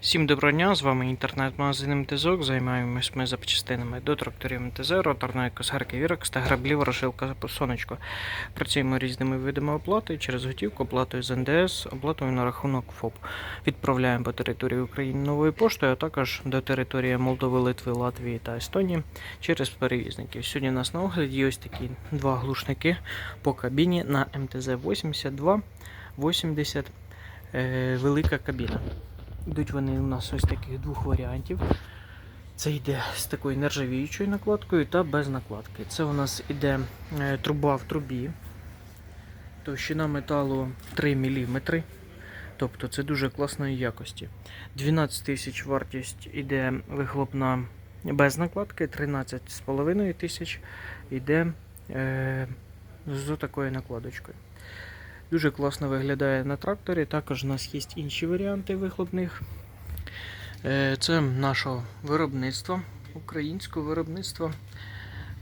Всім доброго дня, з вами інтернет-магазин МТЗОК. Займаємось ми запчастинами до тракторів МТЗ, роторної косарки Вірекс та граблів Рошилка Сонечко. Працюємо різними видами оплати через готівку, оплатою з НДС, оплатою на рахунок ФОП. Відправляємо по території України новою поштою, а також до території Молдови, Литви, Латвії та Естонії через перевізників. Сьогодні у нас на огляді ось такі два глушники по кабіні на МТЗ 82 80 е, велика кабіна. Йдуть вони у нас ось таких двох варіантів. Це йде з такою нержавіючою накладкою та без накладки. Це у нас іде е, труба в трубі. Товщина металу 3 мм. Тобто це дуже класної якості. 12 тисяч вартість іде вихлопна без накладки, 13,5 тисяч іде е, з такою накладочкою. Дуже класно виглядає на тракторі. Також у нас є інші варіанти вихлопних. Е, Це нашого виробництва, українського виробництва.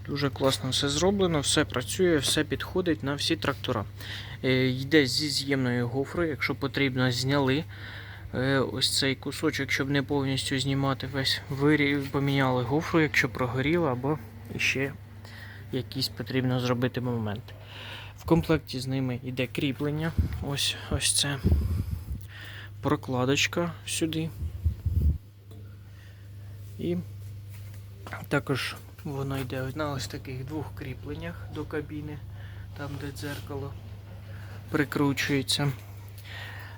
Дуже класно все зроблено, все працює, все підходить на всі трактора. Е, Йде зі з'ємною гофрою, якщо потрібно, зняли е, ось цей кусочок, щоб не повністю знімати весь вирі, поміняли гофру, якщо прогоріло, або ще якісь потрібно зробити моменти. В комплекті з ними йде кріплення. Ось ось це прокладочка сюди. І також воно йде на ось таких двох кріпленнях до кабіни, там де дзеркало прикручується.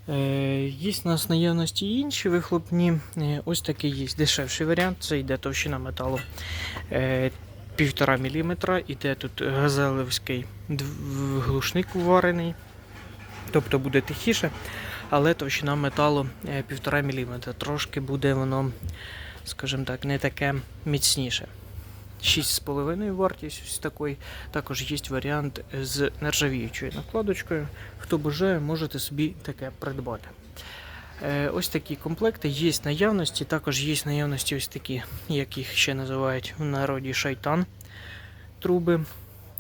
Е, Є у нас наявності і інші вихлопні. Е, Ось такий є дешевший варіант. Це йде товщина металу е, 1,5 мм. Іде тут газелевський глушник варений. Тобто буде тихіше, але товщина металу е, 1,5 мм. Трошки буде воно, скажімо так, не таке міцніше. 6,5 вартість ось такої. Також є варіант з нержавіючою накладочкою. Хто бажає, можете собі таке придбати. Е, Ось такі комплекти є наявності. Також є наявності ось такі, як їх ще називають в народі шайтан труби.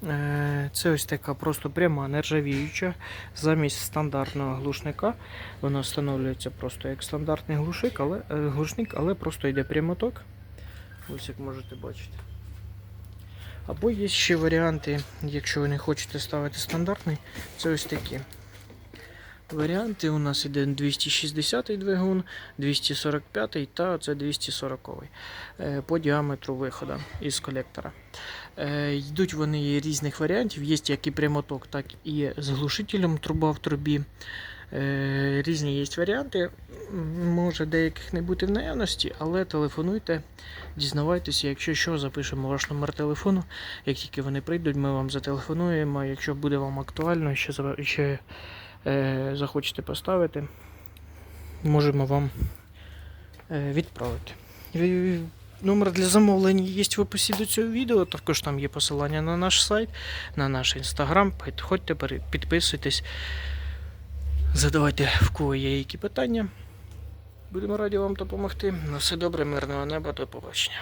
Е, Це ось така просто пряма нержавіюча замість стандартного глушника. Вона встановлюється просто як стандартний глушик, але, е, глушник, але просто йде прямоток. Ось як можете бачити. Або є ще варіанти, якщо ви не хочете ставити стандартний, це ось такі. Варіанти у нас іде 260 двигун, 245 та це 240 е, по діаметру виходу із колектора. Е, Йдуть вони різних варіантів, є як і прямоток, так і з глушителем труба в трубі. Е, Різні є варіанти. Може деяких не бути в наявності, але телефонуйте, дізнавайтеся, якщо що, запишемо ваш номер телефону. Як тільки вони прийдуть, ми вам зателефонуємо. Якщо буде вам актуально, ще, захочете поставити, можемо вам е, відправити. Номер для замовлення є в описі до цього відео. Також там є посилання на наш сайт, на наш інстаграм. Підходьте, підписуйтесь, задавайте в кого є які питання. Будемо раді вам допомогти. На все добре, мирного неба, до побачення.